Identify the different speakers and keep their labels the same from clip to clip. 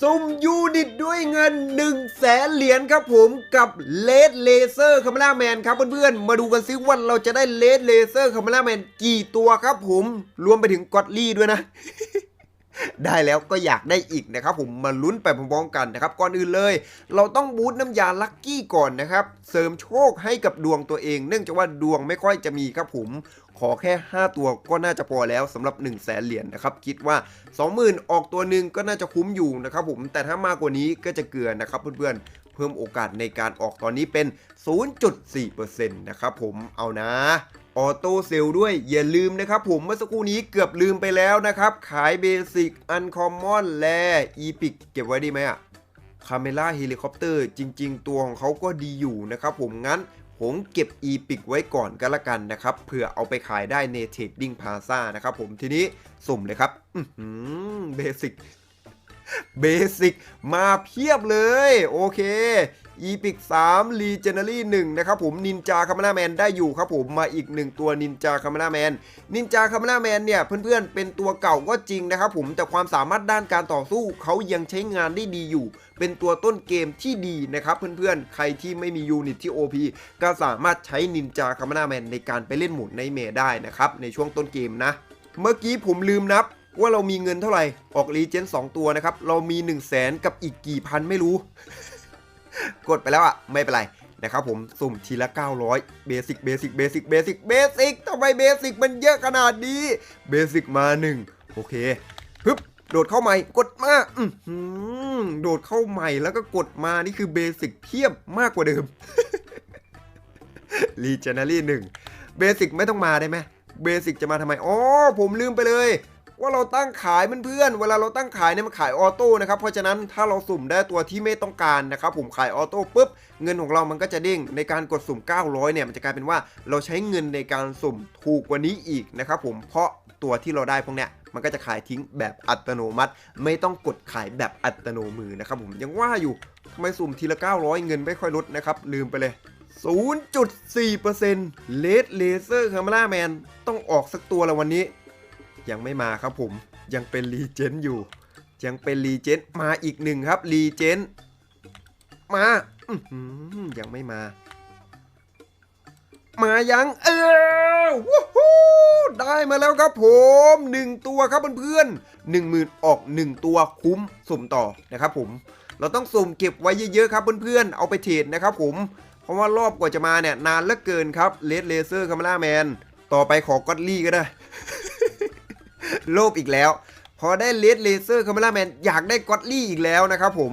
Speaker 1: ซุ่มยูนิตด้วยเงิน1นึ่งแสนเหรียญครับผมกับเลดเลเซอร์คา m ม r าแมนครับเพื่อนๆ มาดูกันซิว่าเราจะได้เลดเลเซอร์คา m ม r าแมนกี่ตัวครับผม รวมไปถึงกอตลี่ด้วยนะ ได้แล้วก็อยากได้อีกนะครับผมมาลุ้นไปพร้อมๆกันนะครับก่อนอื่นเลย เราต้องบูตน้ำยาลัคกี้ก่อนนะครับ เสริมโชคให้กับดวงตัวเอง เนื่องจากว่าดวงไม่ค่อยจะมีครับผมขอแค่ 5 ตัวก็น่าจะพอแล้วสำหรับ 1 0 0 0 0แสนเหรียญนะครับ คิดว่า 20,000 ออกตัวหนึ่งก็น่าจะคุ้มอยู่นะครับผมแต่ถ้ามากกว่านี้ก็จะเกลือนะครับเพื่อนๆ เพิ่มโอกาสในการออกตอนนี้เป็น 0.4%นะครับผมเอานะ ออโต้เซลด้วยอย่าลืมนะครับผมเมื่อสักครู่นี้เกือบลืมไปแล้วนะครับ ขายเบสิกอันคอมมอนและอีพิกเก็บไว้ดีไหมอะคาเมล่าเฮลิคอปเตอร์จริง ๆ ตัวของเขาก็ดีอยู่นะครับผมงั้นผมเก็บ e p i c ไว้ก่อนก็แล้วกันนะครับเผื่อเอาไปขายได้ใน Trading Plaza นะครับผมทีนี้สุ่มเลยครับเบสิกเบสิกมาเพียบเลย โอเค e p i c 3 Legendary 1นะครับผมนินจาคา m ม r าแมนได้อยู่ครับผมมาอีก 1 ตัวนินจาคา m ม r าแมนนินจาคา m ม r าแมนเนี่ยเพื่อนๆเป็นตัวเก่าก็จริงนะครับผมแต่ความสามารถด้านการต่อสู้เขายังใช้งานได้ดีอยู่ เป็นตัวต้นเกมที่ดีนะครับเพื่อนๆ ใครที่ไม่มียูนิตที่ OP ก็สามารถใช้นินจาคา m ม r าแมนในการไปเล่นหมุนในเมได้นะครับในช่วงต้นเกมนะ เมื่อกี้ผมลืมนับว่าเรามีเงินเท่าไหร่ ออกรีเจน2ตัวนะครับ เรามี 1 0 0 0 0แสนกับอีกกี่พันไม่รู้ กดไปแล้วอะ ไม่เป็นไรนะครับผมสุ่มทีละ 900 เบสิก เบสิก เบสิก เบสิก เบสิกทำไมเบสิกมันเยอะขนาดนี้ เบสิกมา 1 โอเคฮึบโดดเข้าใหม่ กดมาอื้อหือโดดเข้าใหม่แล้วก็กดมา นี่คือเบสิกเพียบมากกว่าเดิมรีเจนารี่หนึ่งเบสิกไม่ต้องมาได้ไหมเบสิกจะมาทำไม อ๋อ ผมลืมไปเลย ว่าเราตั้งขายเพื่อนๆเวลาเราตั้งขายเนี่ยมันขายออโต้นะครับเพราะฉะนั้นถ้าเราสุ่มได้ตัวที่ไม่ต้องการนะครับผมขายออโต้ปุ๊บเงินของเรามันก็จะเด้งในการกดสุ่ม 900เนี่ยมันจะกลายเป็นว่าเราใช้เงินในการสุ่มถูกกว่านี้อีกนะครับผมเพราะตัวที่เราได้พวกเนี้ยมันก็จะขายทิ้งแบบอัตโนมัติ ไม่ต้องกดขายแบบอัตโนมือนะครับผมยังว่าอยู่ทำไมสุ่มทีละ 900 เงินไม่ค่อยลดนะครับลืมไปเลย0.4%เลดเลเซอร์คา m ม r าแมนต้องออกสักตัวละวันนี้ ยังไม่มาครับผม ยังเป็นรีเจนอยู่ ยังเป็นรีเจนมาอีกหนึ่งครับรีเจนมาอืยังไม่มา มายังเออวู้ฮู้ได้มาแล้วครับผมหนึ่งตัวครับเพื่อนๆหนึ่งหมื่นออกหนึ่งตัวคุ้มสุ่มต่อนะครับผมเราต้องสุ่มเก็บไว้เยอะๆครับเพื่อนๆ เอาไปเทรดนะครับผม เพราะว่ารอบกว่าจะมาเนี่ยนานเหลือเกินครับเลดเลเซอร์คา m ม r าแมน ต่อไปขอก็อดลี่ก็ได้ โลภอีกแล้ว พอได้เลดเลเซอร์คา m ม r าแมนอยากได้ก็อดลี่อีกแล้วนะครับผม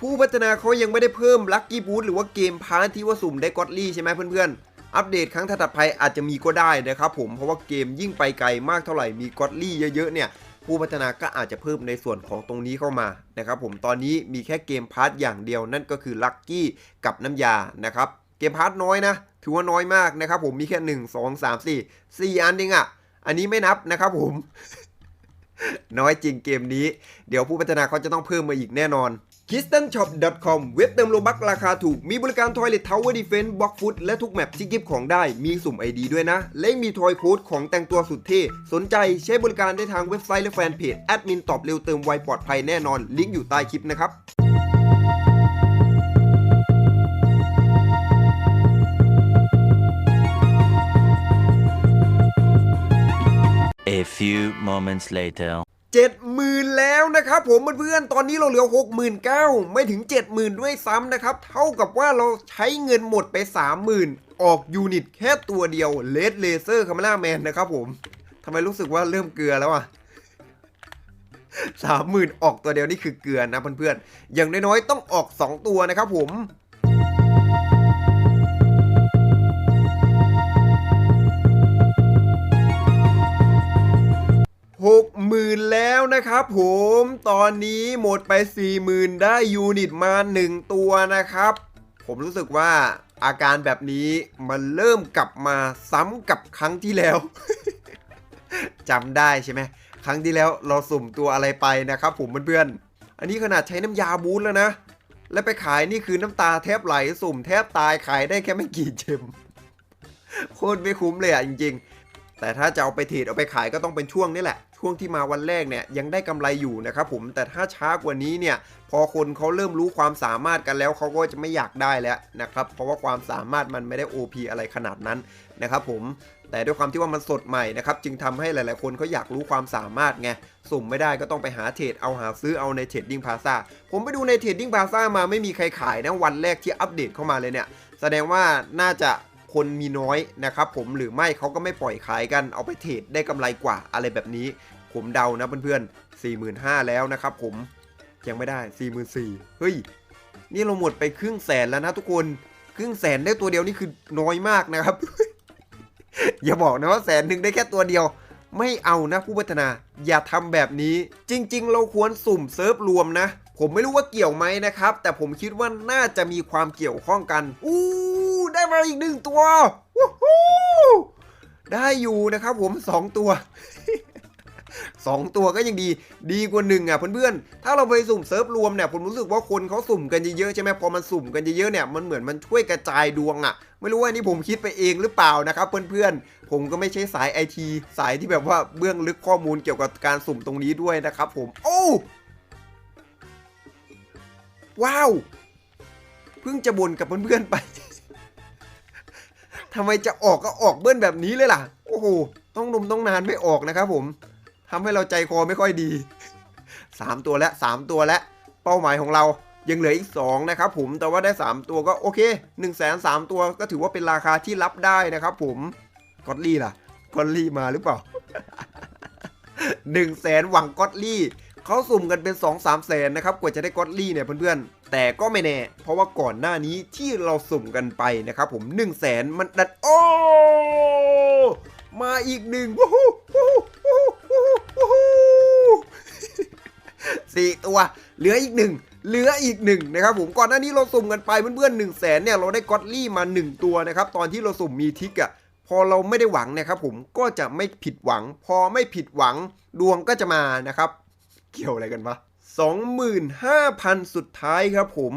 Speaker 1: ผู้พัฒนาเขายังไม่ได้เพิ่มลัคกี้บูธหรือว่าเกมพาร์ทที่ว่าสุ่มได้ก็อดลี่ใช่ไหมเพื่อนๆ อัปเดตครั้งถัดไปอาจจะมีก็ได้นะครับผมเพราะว่าเกมยิ่งไปไกลมากเท่าไหร่มีก็อดลี่เยอะๆเนี่ยผู้พัฒนาก็อาจจะเพิ่มในส่วนของตรงนี้เข้ามานะครับผมตอนนี้มีแค่เกมพาร์ทอย่างเดียวนั่นก็คือลัคกี้กับน้ำยานะครับเกมพาร์ทน้อยนะ ถือว่าน้อยมากนะครับผมมีแค่ 1 2 3 4 4 อันเองอะ่ะ อันนี้ไม่นับนะครับผม น้อยจริงเกมนี้ เดี๋ยวผู้พัฒนาเขาจะต้องเพิ่มมาอีกแน่นอน k i s t o n s h o p c o m เว็บเติมโลบักราคาถูก มีบริการ Toilet Tower Defense Block Foot และทุกแมปที่กิฟของได้ มีสุ่ม ID ด้วยนะ และมีทอยโค้ดของแต่งตัวสุดเท่ สนใจใช้บริการได้ทางเว็บไซต์และแฟนเพจ แอดมินตอบเร็วเติมไวปลอดภัยแน่นอน ลิงก์อยู่ใต้คลิปนะครับ
Speaker 2: A few moments later.
Speaker 1: เจ็ดหมื่นแล้วนะครับผมเพื่อนๆตอนนี้เราเหลือหกหมื่นเก้าไม่ถึงเจ็ดหมื่นด้วยซ้ำนะครับ เท่ากับว่าเราใช้เงินหมดไปสามหมื่นออกยูนิตแค่ตัวเดียวเลดเลเซอร์คา m ม r าแมนนะครับผมทำไมรู้สึกว่าเริ่มเกลือแล้วอะสามหมื่นออกตัวเดียวนี่คือเกลือนะเพื่อนๆอย่างน้อยๆต้องออก 2 ตัวนะครับผม แล้วนะครับผมตอนนี้หมดไปสี่หมื่นได้ยูนิตมาหนึ่งตัวนะครับ ผมรู้สึกว่าอาการแบบนี้มันเริ่มกลับมาซ้ำกับครั้งที่แล้วจำได้ใช่ไหมครั้งที่แล้วเราสุ่มตัวอะไรไปนะครับผมเพื่อนๆ อันนี้ขนาดใช้น้ำยาบูทแล้วนะ แล้วไปขายนี่คือน้ำตาแทบไหลสุ่มแทบตายขายได้แค่ไม่กี่เจมโคตรไม่คุ้มเลยอะจริง ๆ แต่ถ้าจะเอาไปเทรดเอาไปขายก็ต้องเป็นช่วงนี้แหละ ช่วงที่มาวันแรกเนี่ยยังได้กำไรอยู่นะครับผมแต่ถ้าช้ากว่านี้เนี่ยพอคนเขาเริ่มรู้ความสามารถกันแล้วเขาก็จะไม่อยากได้แล้วนะครับเพราะว่าความสามารถมันไม่ได้ OP อะไรขนาดนั้นนะครับผมแต่ด้วยความที่ว่ามันสดใหม่นะครับจึงทำให้หลายๆ คนเขาอยากรู้ความสามารถไงสุ่มไม่ได้ก็ต้องไปหาเทรดเอาหาซื้อเอาในเทรดดิ้งพาซาผมไปดูในเทรดดิ้งพาซามาไม่มีใครขายนะวันแรกที่อัปเดตเข้ามาเลยเนี่ยแสดงว่าน่าจะ คนมีน้อยนะครับผมหรือไม่เขาก็ไม่ปล่อยขายกันเอาไปเทรดได้กำไรกว่าอะไรแบบนี้ ผมเดานะเพื่อนๆ45,000 แล้วนะครับผมยังไม่ได้ 44,000เฮ้ย นี่เราหมดไปครึ่งแสนแล้วนะทุกคนครึ่งแสนได้ตัวเดียวนี่คือน้อยมากนะครับ อย่าบอกนะว่าแสนหนึ่งได้แค่ตัวเดียว ไม่เอานะผู้พัฒนาอย่าทำแบบนี้ จริง ๆ เราควรสุ่มเซิร์ฟรวมนะ ผมไม่รู้ว่าเกี่ยวไหมนะครับ แต่ผมคิดว่าน่าจะมีความเกี่ยวข้องกันอู้ มาอีกหนึ่งตัววู้ฮู้ได้อยู่นะครับผมสองตัวสองตัวก็ยังดีดีกว่าหนึ่งอะเพื่อนๆ ถ้าเราไปสุ่มเซิร์ฟรวมเนี่ยผมรู้สึกว่าคนเขาสุ่มกันเยอะๆใช่ไหมพอมันสุ่มกันเยอะๆเนี่ยมันเหมือนมันช่วยกระจายดวงอะ ไม่รู้ว่านี่ผมคิดไปเองหรือเปล่านะครับเพื่อนๆ ผมก็ไม่ใช่สายไอทีสายที่แบบว่าเบื้องลึกข้อมูลเกี่ยวกับการสุ่มตรงนี้ด้วยนะครับผมโอ้ว้าวเพิ่งจะบ่นกับเพื่อนๆไป ทำไมจะออกก็ออกเบิ้ลแบบนี้เลยล่ะ โอ้โห ต้องนมต้องนานไม่ออกนะครับผมทำให้เราใจคอไม่ค่อยดี 3 ตัวแล้ว3ตัวแล้วเป้าหมายของเรายังเหลืออีก 2 นะครับผม แต่ว่าได้ 3 ตัวก็โอเค1นึ่งแสนสามตัวก็ถือว่าเป็นราคาที่รับได้นะครับผม กอตลี่ล่ะ กอตลี่มาหรือเปล่า1นึ่งแสนหวังกอตลี่เขาสุ่มกันเป็น 2 3 แสนนะครับ กว่าจะได้กอตลี่เนี่ยเพื่อนๆ แต่ก็ไม่แน่ เพราะว่าก่อนหน้านี้ที่เราสุ่มกันไปนะครับผม1นึ่งแสนมันดันโอ้มาอีกหนึ่งวู้ฮู้วู้ฮู้วู้ฮู้วู้ฮู้สี่ตัว เหลืออีกหนึ่งเหลืออีกหนึ่งนะครับผมก่อนหน้านี้เราสุ่มกันไปเพื่อนๆหนึ่งแสนเนี่ยเราได้ก็อตลี่มาหนึ่งตัวนะครับตอนที่เราสุ่มมีทิกอะพอเราไม่ได้หวังนะครับผมก็จะไม่ผิดหวัง พอไม่ผิดหวังดวงก็จะมานะครับ เกี่ยวอะไรกันวะ 25,000 สุดท้ายครับผม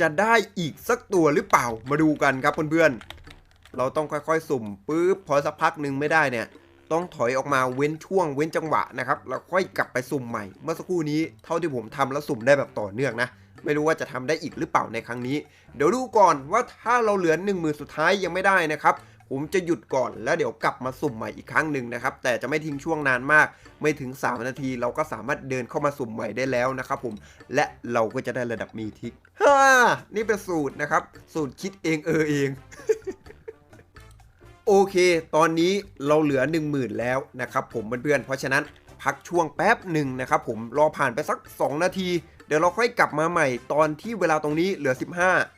Speaker 1: จะได้อีกสักตัวหรือเปล่ามาดูกันครับเพื่อนๆ เราต้องค่อยๆ สุ่มปุ๊บพอสักพักหนึ่งไม่ได้เนี่ย ต้องถอยออกมาเว้นช่วงเว้นจังหวะนะครับแล้วค่อยกลับไปสุ่มใหม่ เมื่อสักครู่นี้เท่าที่ผมทำแล้วสุ่มได้แบบต่อเนื่องนะ ไม่รู้ว่าจะทำได้อีกหรือเปล่าในครั้งนี้ เดี๋ยวดูก่อนว่าถ้าเราเหลือ1 0,000สุดท้ายยังไม่ได้นะครับ ผมจะหยุดก่อนแล้วเดี๋ยวกลับมาสุ่มใหม่อีกครั้งหนึ่งนะครับ แต่จะไม่ทิ้งช่วงนานมาก ไม่ถึง 3 นาที เราก็สามารถเดินเข้ามาสุ่มใหม่ได้แล้วนะครับผมและเราก็จะได้ระดับมีทิกฮ่านี่เป็นสูตรนะครับ สูตรคิดเองเออเองโอเค ตอนนี้เราเหลือ 1 0,000 แล้วนะครับผมเพื่อนๆ เพราะฉะนั้นพักช่วงแป๊บหนึ่งนะครับผมรอผ่านไปสัก 2 นาที เดี๋ยวเราค่อยกลับมาใหม่ตอนที่เวลาตรงนี้เหลือ 15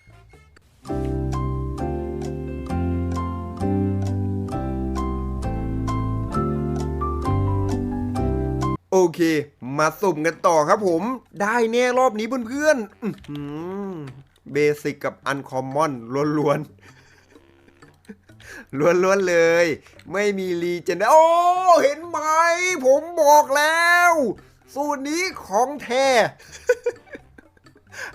Speaker 1: เค มาสุ่มกันต่อครับผม ได้แน่รอบนี้เพื่อนๆเบสิกกับอันคอมมอนล้วนๆ ล้วนๆเลย ไม่มีรีเจนโอ้เห็นไหม ผมบอกแล้ว สูตรนี้ของแท้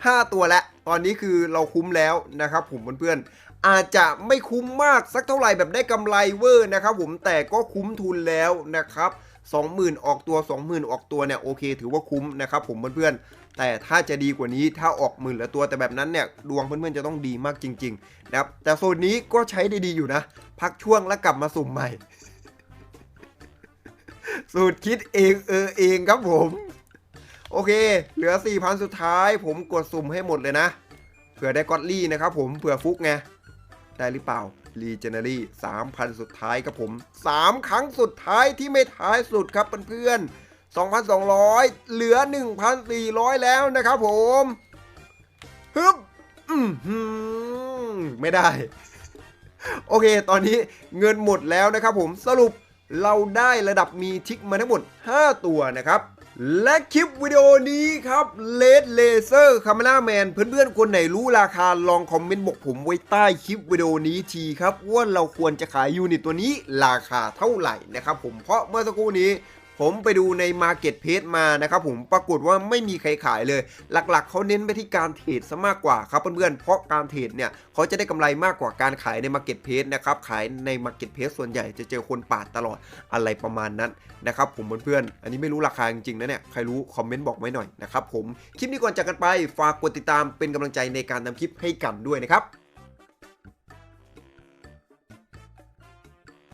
Speaker 1: ห้าตัวแล้วตอนนี้คือเราคุ้มแล้วนะครับผมเพื่อนๆอาจจะไม่คุ้มมากสักเท่าไหร่แบบได้กำไรเวอร์นะครับผมแต่ก็คุ้มทุนแล้วนะครับ 20,000 ออกตัว 20,000 ออกตัวเนี่ยโอเค ถือว่าคุ้มนะครับผมเพื่อนๆ แต่ถ้าจะดีกว่านี้ถ้าออกหมื่นละตัวแต่แบบนั้นเนี่ยดวงเพื่อนๆจะต้องดีมากจริงๆนะครับแต่โซนนี้ก็ใช้ได้ดีอยู่นะ พักช่วงแล้วกลับมาสุ่มใหม่ สูตรคิดเองเออเองครับผมโอเค เหลือ 4,000 สุดท้าย ผมกดสุ่มให้หมดเลยนะ เผื่อได้กอตลี่นะครับผม เผื่อฟุกไง ได้หรือเปล่า รีเจเนอรี่3,000 สุดท้ายครับผม 3 ครั้งสุดท้ายที่ไม่ท้ายสุดครับเพื่อนๆ2,200 เหลือ 1,400 แล้วนะครับผมฮึบไม่ได้ โอเค ตอนนี้เงินหมดแล้วนะครับผมสรุปเราได้ระดับมีทิกมาทั้งหมด 5 ตัวนะครับ และคลิปวิดีโอนี้ครับเลดเลเซอร์คา m ม r a แมนเพื่อนๆ คนไหนรู้ราคาลองคอมเมนต์บอกผมไว้ใต้คลิปวิดีโอนี้ทีครับว่าเราควรจะขายยูนิตตัวนี้ราคาเท่าไหร่นะครับผมเพราะเมื่อสักครู่นี้ ผมไปดูใน Market p a c e มานะครับผมปรากฏว่าไม่มีใครขายเลย หลักๆ เขาเน้นไปที่การเทรดซะมากกว่าครับเพื่อนๆเพราะการเทรดเนี่ยเขาจะได้กำไรมากกว่าการขายใน Market p a c e นะครับขายใน Market p a c e ส่วนใหญ่จะเจอคนปาดตลอดอะไรประมาณนั้นนะครับผมเพื่อนๆอันนี้ไม่รู้ราคาจริงๆนะเนี่ยใครรู้คอมเมนต์บอกไว้หน่อยนะครับผมคลิปนี้ก่อนจากกันไปฝากกดติดตามเป็นกำลังใจในการทำคลิปให้กันด้วยนะครับ